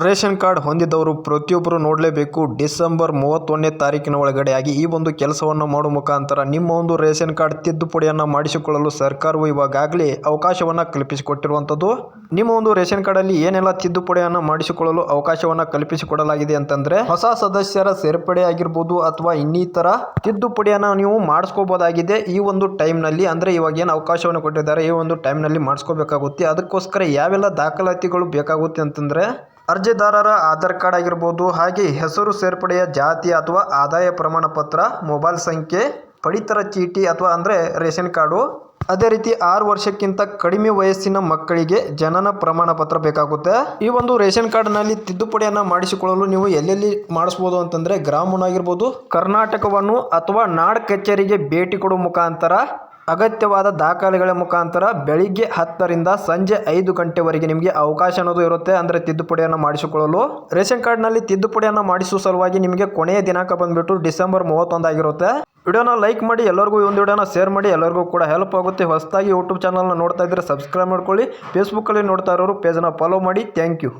Ration card ಹೊಂದಿದವರು ಪ್ರತಿಯೊಬ್ಬರು ನೋಡಲೇಬೇಕು. ಡಿಸೆಂಬರ್ ಮೂವತ್ತೊಂದನೇ ತಾರೀಕಿನ ಆಗಿ ಈ ಒಂದು ಕೆಲಸವನ್ನು ಮಾಡುವ ಮುಖಾಂತರ ನಿಮ್ಮ ಒಂದು ರೇಷನ್ ಕಾರ್ಡ್ ತಿದ್ದುಪಡಿಯನ್ನು ಮಾಡಿಸಿಕೊಳ್ಳಲು ಸರ್ಕಾರವು ಇವಾಗಲೇ ಅವಕಾಶವನ್ನು ಕಲ್ಪಿಸಿಕೊಟ್ಟಿರುವಂಥದ್ದು. ನಿಮ್ಮ ಒಂದು ರೇಷನ್ ಕಾರ್ಡಲ್ಲಿ ಏನೆಲ್ಲ ತಿದ್ದುಪಡಿಯನ್ನು ಮಾಡಿಸಿಕೊಳ್ಳಲು ಅವಕಾಶವನ್ನು ಕಲ್ಪಿಸಿಕೊಡಲಾಗಿದೆ ಅಂತಂದರೆ, ಹೊಸ ಸದಸ್ಯರ ಸೇರ್ಪಡೆ ಆಗಿರ್ಬೋದು ಅಥವಾ ಇನ್ನಿತರ ತಿದ್ದುಪಡಿಯನ್ನು ನೀವು ಮಾಡಿಸ್ಕೋಬೋದಾಗಿದೆ ಈ ಒಂದು ಟೈಮ್ನಲ್ಲಿ. ಅಂದರೆ ಇವಾಗ ಏನು ಅವಕಾಶವನ್ನು ಕೊಟ್ಟಿದ್ದಾರೆ, ಈ ಒಂದು ಟೈಮ್ನಲ್ಲಿ ಮಾಡಿಸ್ಕೋಬೇಕಾಗುತ್ತೆ. ಅದಕ್ಕೋಸ್ಕರ ಯಾವೆಲ್ಲ ದಾಖಲಾತಿಗಳು ಬೇಕಾಗುತ್ತೆ ಅಂತಂದ್ರೆ ಅರ್ಜಿದಾರರ ಆಧಾರ್ ಕಾರ್ಡ್ ಆಗಿರ್ಬೋದು, ಹಾಗೆ ಹೆಸರು ಸೇರ್ಪಡೆಯ ಜಾತಿ ಅಥವಾ ಆದಾಯ ಪ್ರಮಾಣ ಪತ್ರ, ಮೊಬೈಲ್ ಸಂಖ್ಯೆ, ಪಡಿತರ ಚೀಟಿ ಅಥವಾ ಅಂದರೆ ರೇಷನ್ ಕಾರ್ಡು. ಅದೇ ರೀತಿ ಆರು ವರ್ಷಕ್ಕಿಂತ ಕಡಿಮೆ ವಯಸ್ಸಿನ ಮಕ್ಕಳಿಗೆ ಜನನ ಪ್ರಮಾಣ ಪತ್ರ ಬೇಕಾಗುತ್ತೆ. ಈ ಒಂದು ರೇಷನ್ ಕಾರ್ಡ್ನಲ್ಲಿ ತಿದ್ದುಪಡಿಯನ್ನು ಮಾಡಿಸಿಕೊಳ್ಳಲು ನೀವು ಎಲ್ಲೆಲ್ಲಿ ಮಾಡಿಸ್ಬೋದು ಅಂತಂದರೆ ಗ್ರಾಮೀಣ ಆಗಿರ್ಬೋದು, ಕರ್ನಾಟಕವನ್ನು ಅಥವಾ ನಾಡ್ ಕಚೇರಿಗೆ ಭೇಟಿ ಕೊಡುವ ಮುಖಾಂತರ ಅಗತ್ಯವಾದ ದಾಖಲೆಗಳ ಮುಖಾಂತರ ಬೆಳಿಗ್ಗೆ ಹತ್ತರಿಂದ ಸಂಜೆ ಐದು ಗಂಟೆವರೆಗೆ ನಿಮಗೆ ಅವಕಾಶ ಅನ್ನೋದು ಇರುತ್ತೆ. ಅಂದರೆ ತಿದ್ದುಪಡಿಯನ್ನು ಮಾಡಿಸಿಕೊಳ್ಳಲು. ರೇಷನ್ ಕಾರ್ಡ್ನಲ್ಲಿ ತಿದ್ದುಪಡಿಯನ್ನು ಮಾಡಿಸುವ ಸಲುವಾಗಿ ನಿಮಗೆ ಕೊನೆಯ ದಿನಾಂಕ ಬಂದುಬಿಟ್ಟು ಡಿಸೆಂಬರ್ ಮೂವತ್ತೊಂದಾಗಿರುತ್ತೆ ವಿಡಿಯೋನ ಲೈಕ್ ಮಾಡಿ, ಎಲ್ಲರಿಗೂ ಈ ಒಂದು ವಿಡಿಯೋನ ಶೇರ್ ಮಾಡಿ, ಎಲ್ಲರಿಗೂ ಕೂಡ ಹೆಲ್ಪ್ ಆಗುತ್ತೆ. ಹೊಸದಾಗಿ ಯೂಟ್ಯೂಬ್ ಚಾನಲ್ನ ನೋಡ್ತಾ ಇದ್ದರೆ ಸಬ್ಸ್ಕ್ರೈಬ್ ಮಾಡ್ಕೊಳ್ಳಿ. ಫೇಸ್ಬುಕ್ಕಲ್ಲಿ ನೋಡ್ತಾ ಇರೋರು ಪೇಜನ್ನು ಫಾಲೋ ಮಾಡಿ. Thank you